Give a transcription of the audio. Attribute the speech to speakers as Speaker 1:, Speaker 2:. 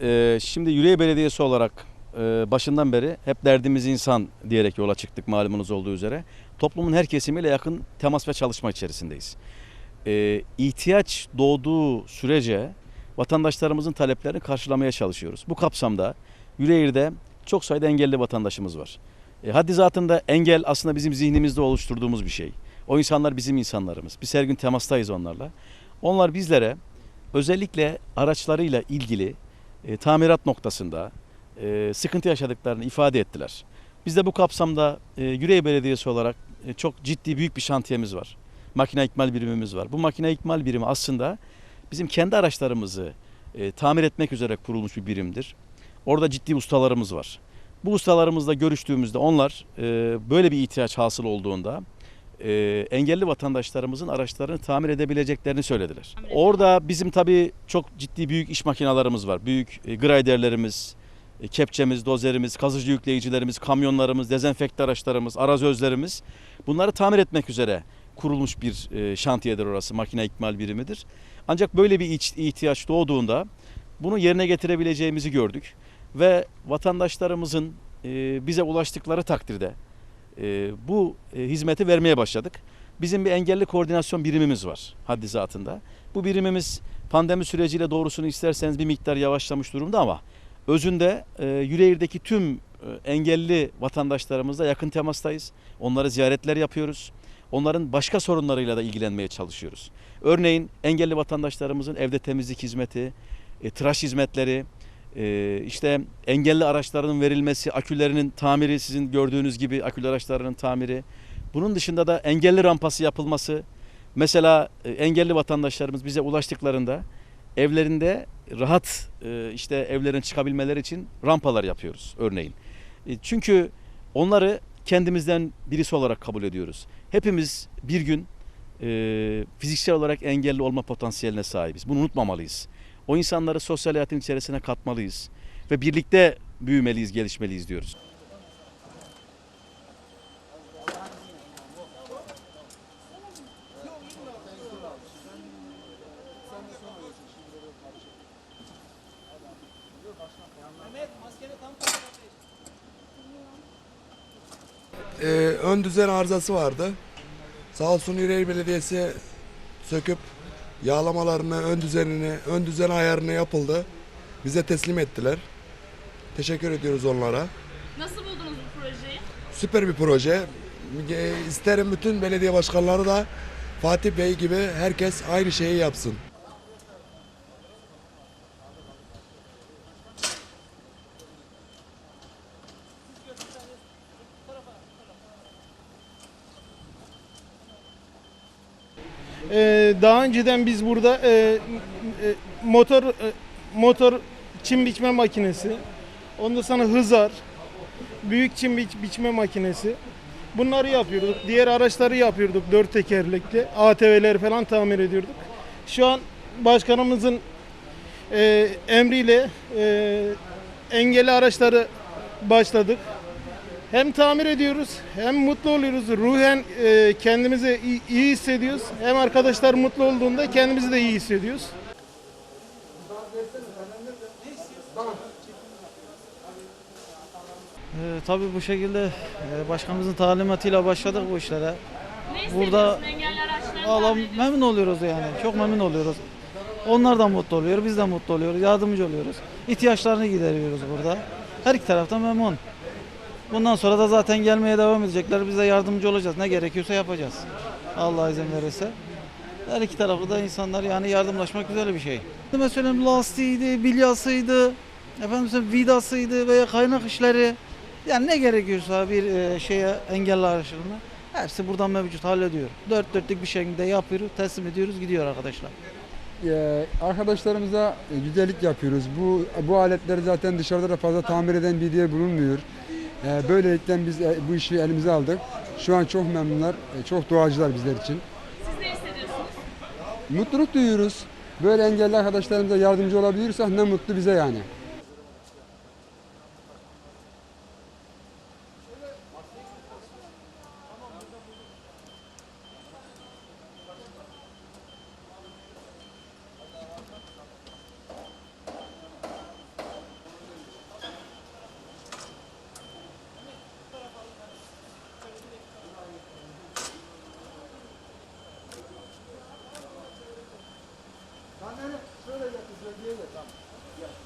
Speaker 1: Ee, şimdi Yüreğir Belediyesi olarak e, başından beri hep derdimiz insan diyerek yola çıktık malumunuz olduğu üzere. Toplumun her kesimiyle yakın temas ve çalışma içerisindeyiz. Ee, ihtiyaç doğduğu sürece vatandaşlarımızın taleplerini karşılamaya çalışıyoruz. Bu kapsamda Yüreğir'de çok sayıda engelli vatandaşımız var. E, haddi zatında engel aslında bizim zihnimizde oluşturduğumuz bir şey. O insanlar bizim insanlarımız. Biz her gün temastayız onlarla. Onlar bizlere özellikle araçlarıyla ilgili e, tamirat noktasında e, sıkıntı yaşadıklarını ifade ettiler. Biz de bu kapsamda e, Yüreğir Belediyesi olarak e, çok ciddi büyük bir şantiyemiz var. Makine ikmal birimimiz var. Bu makine ikmal birimi aslında bizim kendi araçlarımızı e, tamir etmek üzere kurulmuş bir birimdir. Orada ciddi ustalarımız var. Bu ustalarımızla görüştüğümüzde onlar e, böyle bir ihtiyaç hasıl olduğunda e, engelli vatandaşlarımızın araçlarını tamir edebileceklerini söylediler. Orada bizim tabii çok ciddi büyük iş makinalarımız var. Büyük e, graderlerimiz, e, kepçemiz, dozerimiz, kazıcı yükleyicilerimiz, kamyonlarımız, dezenfekte araçlarımız, arazözlerimiz bunları tamir etmek üzere kurulmuş bir e, şantiyedir orası. Makine ikmal birimidir. Ancak böyle bir ihtiyaç doğduğunda bunu yerine getirebileceğimizi gördük ve vatandaşlarımızın e, bize ulaştıkları takdirde e, bu e, hizmeti vermeye başladık. Bizim bir engelli koordinasyon birimimiz var haddi zatında. Bu birimimiz pandemi süreciyle doğrusunu isterseniz bir miktar yavaşlamış durumda ama özünde e, Yüreğir'deki tüm engelli vatandaşlarımızla yakın temastayız. Onlara ziyaretler yapıyoruz. Onların başka sorunlarıyla da ilgilenmeye çalışıyoruz. Örneğin engelli vatandaşlarımızın evde temizlik hizmeti, e, tıraş hizmetleri, e, işte engelli araçlarının verilmesi, akülerinin tamiri sizin gördüğünüz gibi akülü araçlarının tamiri. Bunun dışında da engelli rampası yapılması. Mesela e, engelli vatandaşlarımız bize ulaştıklarında evlerinde rahat e, işte evlerin çıkabilmeleri için rampalar yapıyoruz örneğin. E, Çünkü onları kendimizden birisi olarak kabul ediyoruz. Hepimiz bir gün fiziksel olarak engelli olma potansiyeline sahibiz. Bunu unutmamalıyız. O insanları sosyal hayatın içerisine katmalıyız ve birlikte büyümeliyiz, gelişmeliyiz diyoruz.
Speaker 2: Ee, ön düzen arızası vardı. Sağ olsun Yüreğir Belediyesi söküp yağlamalarını, ön düzenini, ön düzen ayarını yapıldı. Bize teslim ettiler. Teşekkür ediyoruz onlara.
Speaker 3: Nasıl buldunuz bu projeyi?
Speaker 2: Süper bir proje. Ee, İsterim bütün belediye başkanları da Fatih Bey gibi herkes aynı şeyi yapsın.
Speaker 4: Ee, daha önceden biz burada e, e, motor e, motor çim biçme makinesi, ondan sonra hızar, büyük çim biç, biçme makinesi. Bunları yapıyorduk. Diğer araçları yapıyorduk dört tekerlekli. ATV'leri falan tamir ediyorduk. Şu an başkanımızın e, emriyle e, engelli araçları başladık. Hem tamir ediyoruz hem mutlu oluyoruz. Ruhen e, kendimizi iyi, iyi hissediyoruz. Hem arkadaşlar mutlu olduğunda kendimizi de iyi hissediyoruz.
Speaker 5: Ee, tabii bu şekilde e, başkanımızın talimatıyla başladık bu işlere.
Speaker 3: Ne
Speaker 5: Burada-
Speaker 3: ediyorsun?
Speaker 5: memnun oluyoruz yani. Çok memnun oluyoruz. Onlar da mutlu oluyor, biz de mutlu oluyoruz, yardımcı oluyoruz. İhtiyaçlarını gideriyoruz burada. Her iki taraftan memnun. Bundan sonra da zaten gelmeye devam edecekler. Biz de yardımcı olacağız. Ne gerekiyorsa yapacağız. Allah izin verirse. Her iki taraflı da insanlar yani yardımlaşmak güzel bir şey. Mesela lastiğiydi, bilyasıydı, efendim vidasıydı veya kaynak işleri. Yani ne gerekiyorsa bir e, şeye engelli araçlarına hepsi buradan mevcut hallediyor. Dört dörtlük bir şekilde yapıyoruz, teslim ediyoruz, gidiyor arkadaşlar.
Speaker 6: Ee, arkadaşlarımıza e, güzellik yapıyoruz. Bu bu aletleri zaten dışarıda da fazla tamir eden bir yer bulunmuyor. Ee, böylelikle biz e, bu işi elimize aldık. Şu an çok memnunlar, e, çok duacılar bizler için.
Speaker 3: Siz ne hissediyorsunuz?
Speaker 6: Mutluluk duyuyoruz. Böyle engelli arkadaşlarımıza yardımcı olabilirsek ne mutlu bize yani. Yeah.